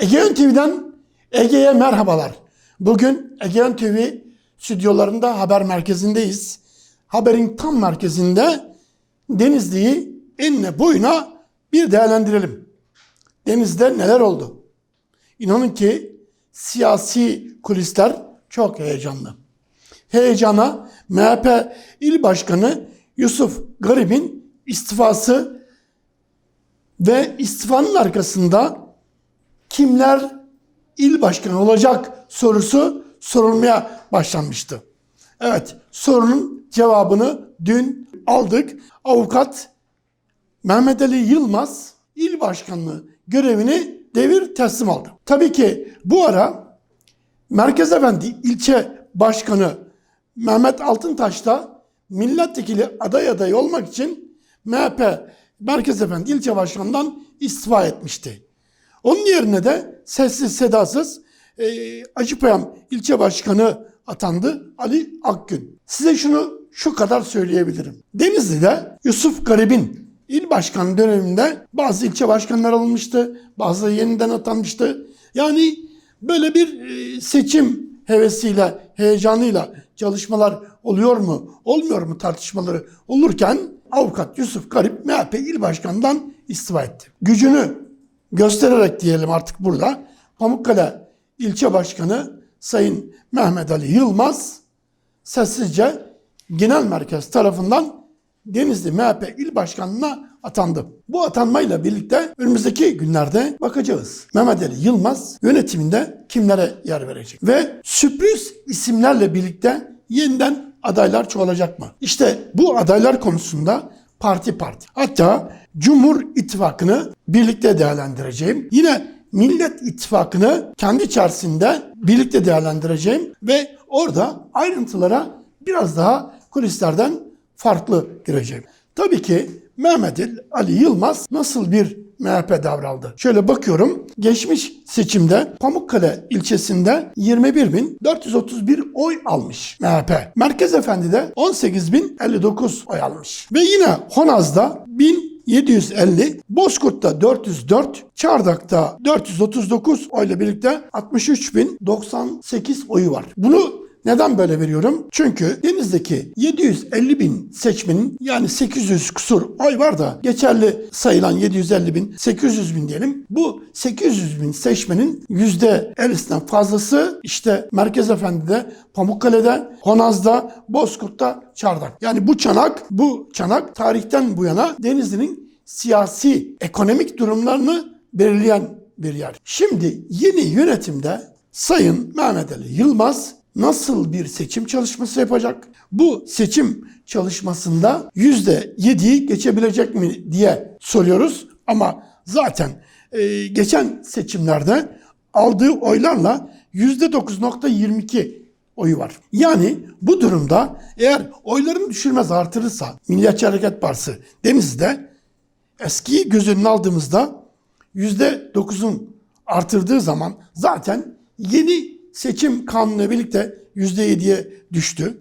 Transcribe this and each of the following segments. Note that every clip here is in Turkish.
Egeon TV'den Ege'ye merhabalar. Bugün Egeon TV stüdyolarında haber merkezindeyiz. Haberin tam merkezinde Denizli'yi enine boyuna bir değerlendirelim. Deniz'de neler oldu? İnanın ki siyasi kulisler çok heyecanlı. Heyecana MHP İl Başkanı Yusuf Garip'in istifası ve istifanın arkasında kimler il başkanı olacak sorusu sorulmaya başlanmıştı. Evet, sorunun cevabını dün aldık. Avukat Mehmet Ali Yılmaz il başkanlığı görevini devir teslim aldı. Tabii ki bu ara Merkez Efendi ilçe başkanı Mehmet Altıntaş da milletvekili aday adayı olmak için MHP Merkez Efendi ilçe başkanından istifa etmişti. Onun yerine de sessiz sedasız e, Acıpayam ilçe başkanı atandı Ali Akgün. Size şunu şu kadar söyleyebilirim. Denizli'de Yusuf Garip'in il başkanı döneminde bazı ilçe başkanlar alınmıştı. Bazıları yeniden atanmıştı. Yani böyle bir e, seçim hevesiyle, heyecanıyla çalışmalar oluyor mu, olmuyor mu tartışmaları olurken avukat Yusuf Garip MHP il başkanından istifa etti. Gücünü göstererek diyelim artık burada Pamukkale ilçe başkanı Sayın Mehmet Ali Yılmaz sessizce genel merkez tarafından Denizli MHP il başkanlığına atandı. Bu atanmayla birlikte önümüzdeki günlerde bakacağız. Mehmet Ali Yılmaz yönetiminde kimlere yer verecek? Ve sürpriz isimlerle birlikte yeniden adaylar çoğalacak mı? İşte bu adaylar konusunda parti parti. Hatta Cumhur İttifakı'nı birlikte değerlendireceğim. Yine Millet İttifakı'nı kendi içerisinde birlikte değerlendireceğim ve orada ayrıntılara biraz daha kulislerden farklı gireceğim. Tabii ki Mehmet Ali Yılmaz nasıl bir MHP devraldı? Şöyle bakıyorum. Geçmiş seçimde Pamukkale ilçesinde 21.431 oy almış MHP. Merkez Efendi'de 18.059 oy almış. Ve yine Honaz'da 1750, Bozkurt'ta 404, Çardak'ta 439 oyla birlikte 63.098 oyu var. Bunu neden böyle veriyorum? Çünkü Deniz'deki 750 bin seçmenin yani 800 kusur oy var da geçerli sayılan 750 bin 800 bin diyelim. Bu 800 bin seçmenin %50'sinden fazlası işte Merkez Efendi'de, Pamukkale'de, Honaz'da, Bozkurt'ta, Çardak. Yani bu çanak, bu çanak tarihten bu yana Denizli'nin siyasi, ekonomik durumlarını belirleyen bir yer. Şimdi yeni yönetimde Sayın Mehmet Ali Yılmaz nasıl bir seçim çalışması yapacak? Bu seçim çalışmasında %7'yi geçebilecek mi diye soruyoruz. Ama zaten e, geçen seçimlerde aldığı oylarla %9.22 oyu var. Yani bu durumda eğer oylarını düşürmez artırırsa Milliyetçi Hareket Partisi Denizli'de eskiyi göz önüne aldığımızda %9'un artırdığı zaman zaten yeni seçim kanunuyla birlikte %7'ye düştü.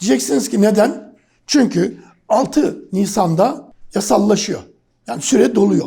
Diyeceksiniz ki neden? Çünkü 6 Nisan'da yasallaşıyor. Yani süre doluyor.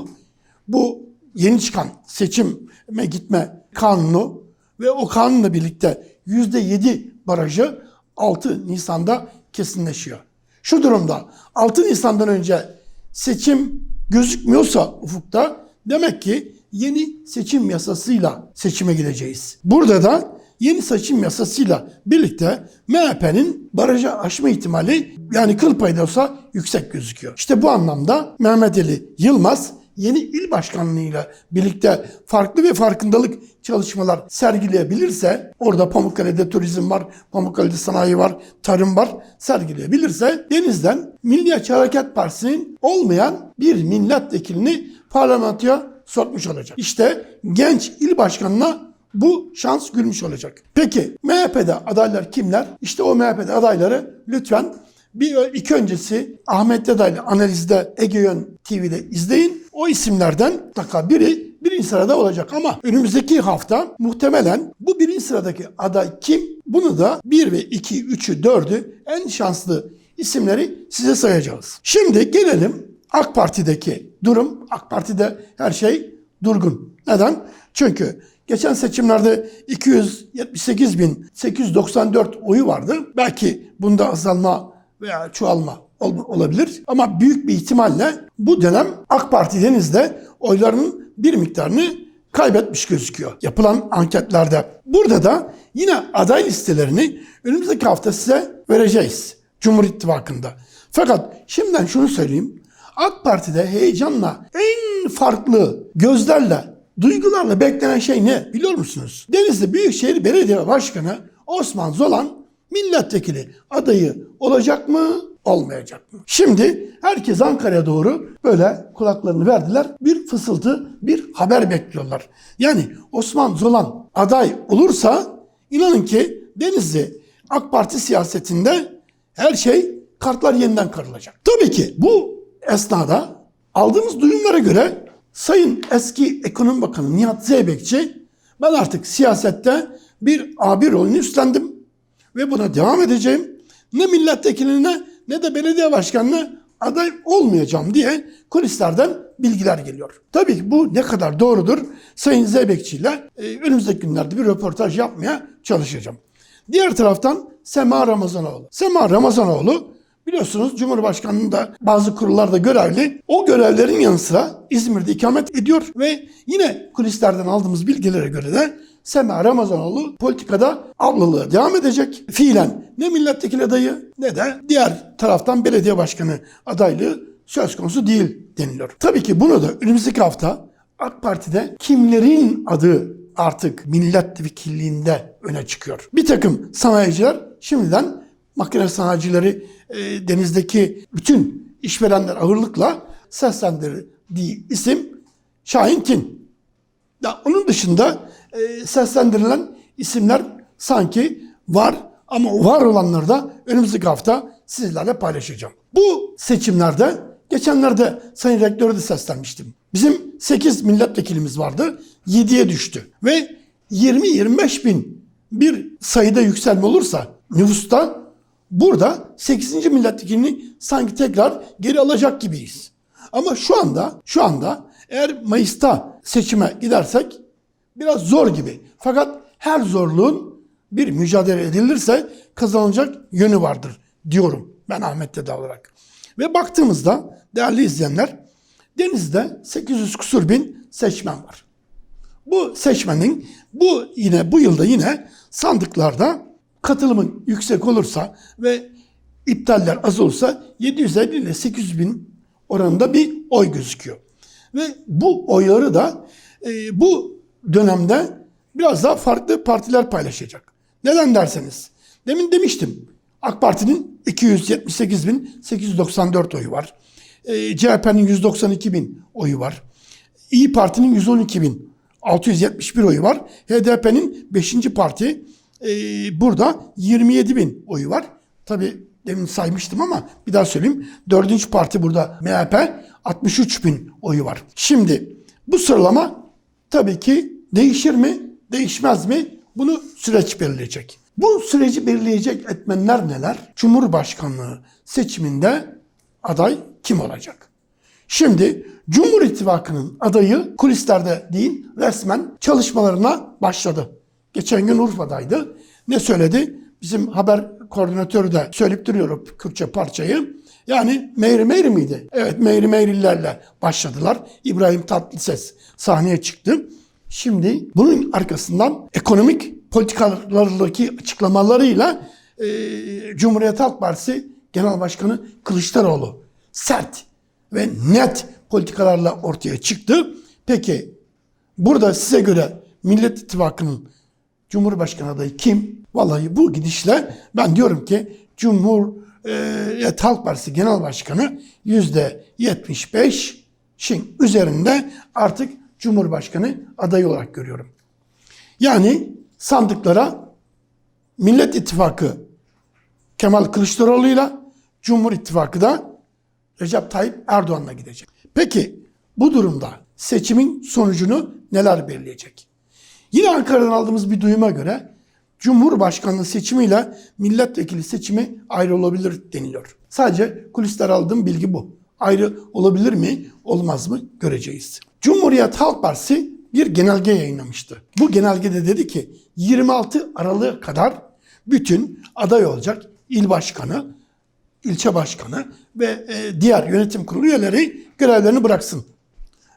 Bu yeni çıkan seçime gitme kanunu ve o kanunla birlikte %7 barajı 6 Nisan'da kesinleşiyor. Şu durumda 6 Nisan'dan önce seçim gözükmüyorsa ufukta demek ki yeni seçim yasasıyla seçime gideceğiz. Burada da yeni seçim yasasıyla birlikte MHP'nin barajı aşma ihtimali yani kıl payı da olsa yüksek gözüküyor. İşte bu anlamda Mehmet Ali Yılmaz yeni il başkanlığıyla birlikte farklı ve farkındalık çalışmalar sergileyebilirse, orada Pamukkale'de turizm var, Pamukkale'de sanayi var, tarım var, sergileyebilirse Deniz'den Milliyetçi Hareket Partisi'nin olmayan bir milletvekilini parlamentoya sokmuş olacak. İşte genç il başkanına bu şans gülmüş olacak. Peki MHP'de adaylar kimler? İşte o MHP'de adayları lütfen bir iki öncesi Ahmet Dedaylı analizde Egeon TV'de izleyin. O isimlerden mutlaka biri birinci sırada olacak ama önümüzdeki hafta muhtemelen bu birinci sıradaki aday kim? Bunu da 1 ve 2, 3'ü, 4'ü en şanslı isimleri size sayacağız. Şimdi gelelim AK Parti'deki durum. AK Parti'de her şey durgun. Neden? Çünkü geçen seçimlerde 278.894 oyu vardı. Belki bunda azalma veya çoğalma ol- olabilir. Ama büyük bir ihtimalle bu dönem AK Parti Deniz'de oylarının bir miktarını kaybetmiş gözüküyor. Yapılan anketlerde. Burada da yine aday listelerini önümüzdeki hafta size vereceğiz. Cumhur İttifakı'nda. Fakat şimdiden şunu söyleyeyim. AK Parti'de heyecanla en farklı gözlerle, duygularla beklenen şey ne biliyor musunuz? Denizli Büyükşehir Belediye Başkanı Osman Zolan milletvekili adayı olacak mı, olmayacak mı? Şimdi herkes Ankara'ya doğru böyle kulaklarını verdiler. Bir fısıltı, bir haber bekliyorlar. Yani Osman Zolan aday olursa inanın ki Denizli AK Parti siyasetinde her şey kartlar yeniden karılacak. Tabii ki bu esnada aldığımız duyumlara göre Sayın eski Ekonomi Bakanı Nihat Zeybekçi ben artık siyasette bir abi rolünü üstlendim ve buna devam edeceğim. Ne milletvekiline ne de belediye başkanına aday olmayacağım diye kulislerden bilgiler geliyor. Tabii ki bu ne kadar doğrudur Sayın Zeybekçi ile e, önümüzdeki günlerde bir röportaj yapmaya çalışacağım. Diğer taraftan Sema Ramazanoğlu. Sema Ramazanoğlu biliyorsunuz Cumhurbaşkanlığında bazı kurullarda görevli. O görevlerin yanı sıra İzmir'de ikamet ediyor ve yine kulislerden aldığımız bilgilere göre de Sema Ramazanoğlu politikada ablalığa devam edecek. Fiilen ne milletvekili adayı ne de diğer taraftan belediye başkanı adaylığı söz konusu değil deniliyor. Tabii ki bunu da önümüzdeki hafta AK Parti'de kimlerin adı artık milletvekilliğinde öne çıkıyor. Bir takım sanayiciler şimdiden makine sanayicileri e, denizdeki bütün işverenler ağırlıkla seslendirdiği isim Şahin Tin. Ya onun dışında e, seslendirilen isimler sanki var ama var olanları da önümüzdeki hafta sizlerle paylaşacağım. Bu seçimlerde geçenlerde Sayın Rektör'e de seslenmiştim. Bizim 8 milletvekilimiz vardı. 7'ye düştü. Ve 20-25 bin bir sayıda yükselme olursa nüfusta burada 8. milletvekilini sanki tekrar geri alacak gibiyiz. Ama şu anda şu anda eğer Mayıs'ta seçime gidersek biraz zor gibi. Fakat her zorluğun bir mücadele edilirse kazanılacak yönü vardır diyorum ben Ahmet Dede olarak. Ve baktığımızda değerli izleyenler Deniz'de 800 kusur bin seçmen var. Bu seçmenin bu yine bu yılda yine sandıklarda katılımın yüksek olursa ve iptaller az olursa 750 ile 800 bin oranında bir oy gözüküyor. Ve bu oyları da e, bu dönemde biraz daha farklı partiler paylaşacak. Neden derseniz, demin demiştim AK Parti'nin 278.894 oyu var. E, CHP'nin 192 bin oyu var. İyi Parti'nin 112 bin 671 oyu var. HDP'nin 5. parti e, burada 27 bin oyu var. Tabi demin saymıştım ama bir daha söyleyeyim. Dördüncü parti burada MHP 63 bin oyu var. Şimdi bu sıralama tabii ki değişir mi, değişmez mi? Bunu süreç belirleyecek. Bu süreci belirleyecek etmenler neler? Cumhurbaşkanlığı seçiminde aday kim olacak? Şimdi Cumhur İttifakı'nın adayı kulislerde değil resmen çalışmalarına başladı. Geçen gün Urfa'daydı. Ne söyledi? Bizim haber koordinatörü de söyleyip duruyor Kürtçe parçayı. Yani Meyri Meyri miydi? Evet Meyri Meyrilerle başladılar. İbrahim Tatlıses sahneye çıktı. Şimdi bunun arkasından ekonomik politikalardaki açıklamalarıyla e, Cumhuriyet Halk Partisi Genel Başkanı Kılıçdaroğlu sert ve net politikalarla ortaya çıktı. Peki burada size göre Millet İttifakı'nın Cumhurbaşkanı adayı kim? Vallahi bu gidişle ben diyorum ki Cumhuriyet Halk Partisi Genel Başkanı yüzde 75'in üzerinde artık Cumhurbaşkanı adayı olarak görüyorum. Yani sandıklara Millet İttifakı Kemal Kılıçdaroğlu'yla Cumhur İttifakı da Recep Tayyip Erdoğan'la gidecek. Peki bu durumda seçimin sonucunu neler belirleyecek? Yine Ankara'dan aldığımız bir duyuma göre Cumhurbaşkanlığı seçimiyle milletvekili seçimi ayrı olabilir deniliyor. Sadece kulisler aldığım bilgi bu. ayrı olabilir mi, olmaz mı göreceğiz. Cumhuriyet Halk Partisi bir genelge yayınlamıştı. Bu genelgede dedi ki 26 Aralık'a kadar bütün aday olacak il başkanı, ilçe başkanı ve e, diğer yönetim kurulu üyeleri görevlerini bıraksın.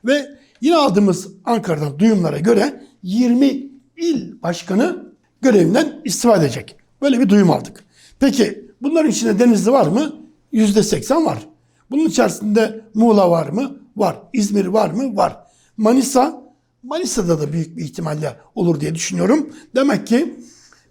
Ve yine aldığımız Ankara'dan duyumlara göre 20 il başkanı görevinden istifa edecek. Böyle bir duyum aldık. Peki bunların içinde Denizli var mı? %80 var. Bunun içerisinde Muğla var mı? Var. İzmir var mı? Var. Manisa, Manisa'da da büyük bir ihtimalle olur diye düşünüyorum. Demek ki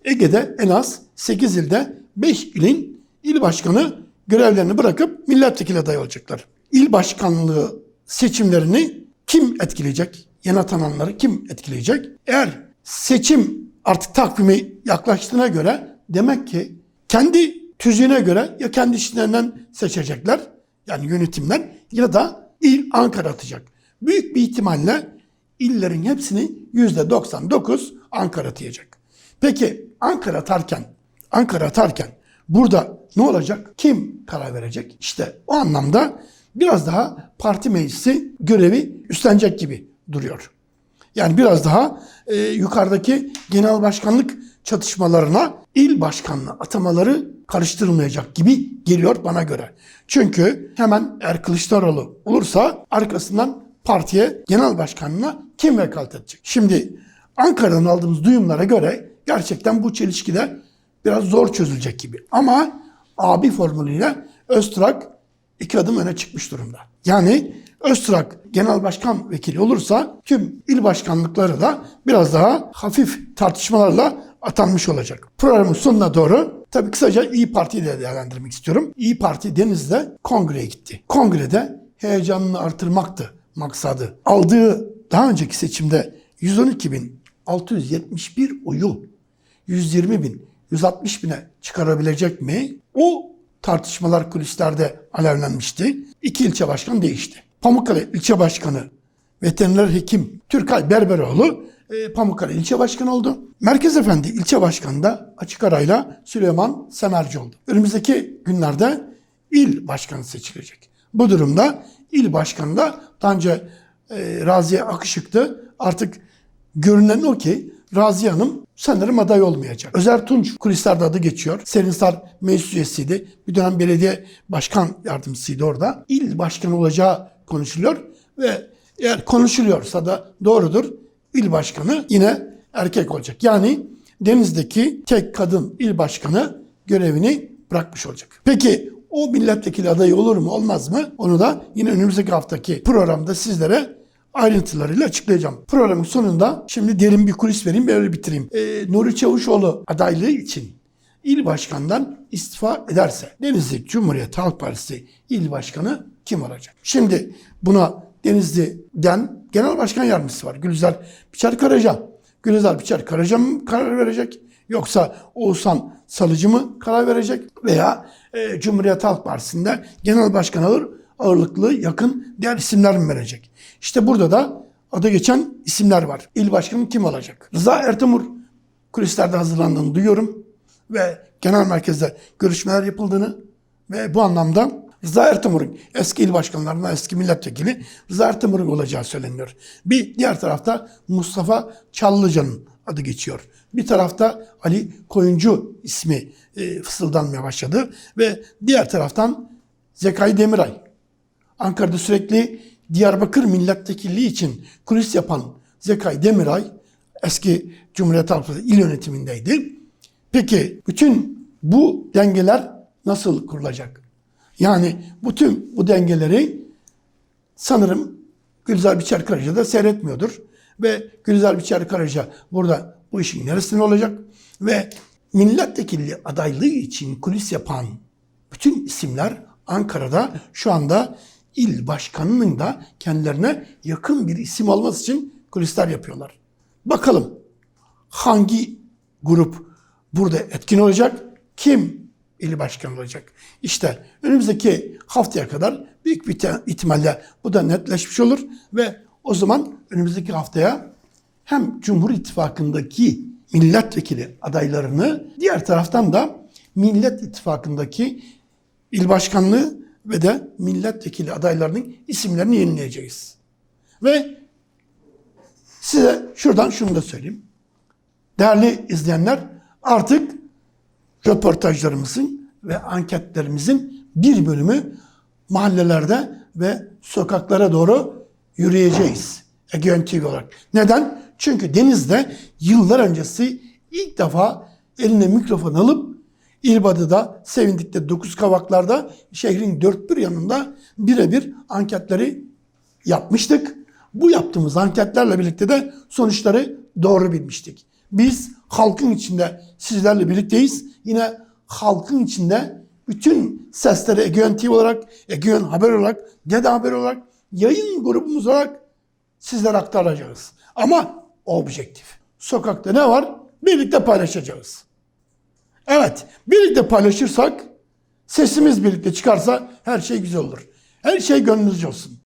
Ege'de en az 8 ilde 5 ilin il başkanı görevlerini bırakıp milletvekili adayı olacaklar. İl başkanlığı seçimlerini kim etkileyecek? Yeni atananları kim etkileyecek? Eğer seçim artık takvimi yaklaştığına göre demek ki kendi tüzüğüne göre ya kendi işlerinden seçecekler yani yönetimden ya da il Ankara atacak. Büyük bir ihtimalle illerin hepsini %99 Ankara atayacak. Peki Ankara atarken, Ankara atarken burada ne olacak? Kim karar verecek? İşte o anlamda biraz daha parti meclisi görevi üstlenecek gibi duruyor. Yani biraz daha e, yukarıdaki genel başkanlık çatışmalarına il başkanlığı atamaları karıştırılmayacak gibi geliyor bana göre. Çünkü hemen eğer Kılıçdaroğlu olursa arkasından partiye genel başkanlığına kim vekalet edecek? Şimdi Ankara'dan aldığımız duyumlara göre gerçekten bu çelişkide biraz zor çözülecek gibi. Ama abi formülüyle Öztürk iki adım öne çıkmış durumda. Yani Öztürk genel başkan vekili olursa tüm il başkanlıkları da biraz daha hafif tartışmalarla atanmış olacak. Programın sonuna doğru tabii kısaca İyi Parti'yi de değerlendirmek istiyorum. İyi Parti Deniz'de kongreye gitti. Kongrede heyecanını artırmaktı maksadı. Aldığı daha önceki seçimde 112.671 oyu 120 bin, 160 bine çıkarabilecek mi? O tartışmalar kulislerde alevlenmişti. İki ilçe başkanı değişti. Pamukkale ilçe başkanı veteriner hekim Türkay Berberoğlu e, Pamukkale ilçe başkanı oldu. Merkez Efendi ilçe başkanı da açık arayla Süleyman Semerci oldu. Önümüzdeki günlerde il başkanı seçilecek. Bu durumda il başkanı da önce e, Raziye Akışık'tı. Artık görünen o ki Raziye Hanım sanırım aday olmayacak. Özer Tunç kulislerde adı geçiyor. Serinsar meclis üyesiydi. Bir dönem belediye başkan yardımcısıydı orada. İl başkanı olacağı konuşuluyor ve eğer konuşuluyorsa da doğrudur. İl başkanı yine erkek olacak. Yani Deniz'deki tek kadın il başkanı görevini bırakmış olacak. Peki o milletvekili adayı olur mu olmaz mı? Onu da yine önümüzdeki haftaki programda sizlere ayrıntılarıyla açıklayacağım. Programın sonunda şimdi derin bir kulis vereyim ve öyle bitireyim. Ee, Nuri Çavuşoğlu adaylığı için il başkanından istifa ederse Denizli Cumhuriyet Halk Partisi il başkanı kim olacak? Şimdi buna Denizli'den genel başkan yardımcısı var. Gülizar Biçer Karaca. Gülizar Biçer Karaca mı karar verecek? Yoksa Oğuzhan Salıcı mı karar verecek? Veya e, Cumhuriyet Halk Partisi'nde genel başkan alır ağırlıklı yakın diğer isimler mi verecek? İşte burada da adı geçen isimler var. İl başkanı kim olacak? Rıza Ertemur kulislerde hazırlandığını duyuyorum ve genel merkezde görüşmeler yapıldığını ve bu anlamda Rıza Ertemur'un eski il başkanlarından eski milletvekili Rıza Ertemur'un olacağı söyleniyor. Bir diğer tarafta Mustafa Çallıca'nın adı geçiyor. Bir tarafta Ali Koyuncu ismi e, fısıldanmaya başladı ve diğer taraftan Zekai Demiray. Ankara'da sürekli Diyarbakır milletvekilliği için kulis yapan Zekai Demiray eski Cumhuriyet Halk il yönetimindeydi. Peki bütün bu dengeler nasıl kurulacak? Yani bütün bu dengeleri sanırım Gülzar Biçer Karaca da seyretmiyordur. Ve Gülzar Biçer Karaca burada bu işin neresinde olacak? Ve milletvekilliği adaylığı için kulis yapan bütün isimler Ankara'da şu anda il başkanının da kendilerine yakın bir isim olması için kulisler yapıyorlar. Bakalım hangi grup burada etkin olacak? Kim il başkanı olacak? İşte önümüzdeki haftaya kadar büyük bir ihtimalle bu da netleşmiş olur ve o zaman önümüzdeki haftaya hem Cumhur İttifakı'ndaki milletvekili adaylarını diğer taraftan da Millet İttifakı'ndaki il başkanlığı ve de milletvekili adaylarının isimlerini yenileyeceğiz. Ve size şuradan şunu da söyleyeyim. Değerli izleyenler artık röportajlarımızın ve anketlerimizin bir bölümü mahallelerde ve sokaklara doğru yürüyeceğiz. Egeon TV olarak. Neden? Çünkü Deniz'de yıllar öncesi ilk defa eline mikrofon alıp İlbadı'da, Sevindik'te, Dokuz Kavaklar'da şehrin dört bir yanında birebir anketleri yapmıştık. Bu yaptığımız anketlerle birlikte de sonuçları doğru bilmiştik. Biz halkın içinde sizlerle birlikteyiz. Yine halkın içinde bütün sesleri Egeon TV olarak, Egeon Haber olarak, Dede Haber olarak, yayın grubumuz olarak sizlere aktaracağız. Ama objektif. Sokakta ne var? Birlikte paylaşacağız. Evet, birlikte paylaşırsak, sesimiz birlikte çıkarsa her şey güzel olur. Her şey gönlünüzce olsun.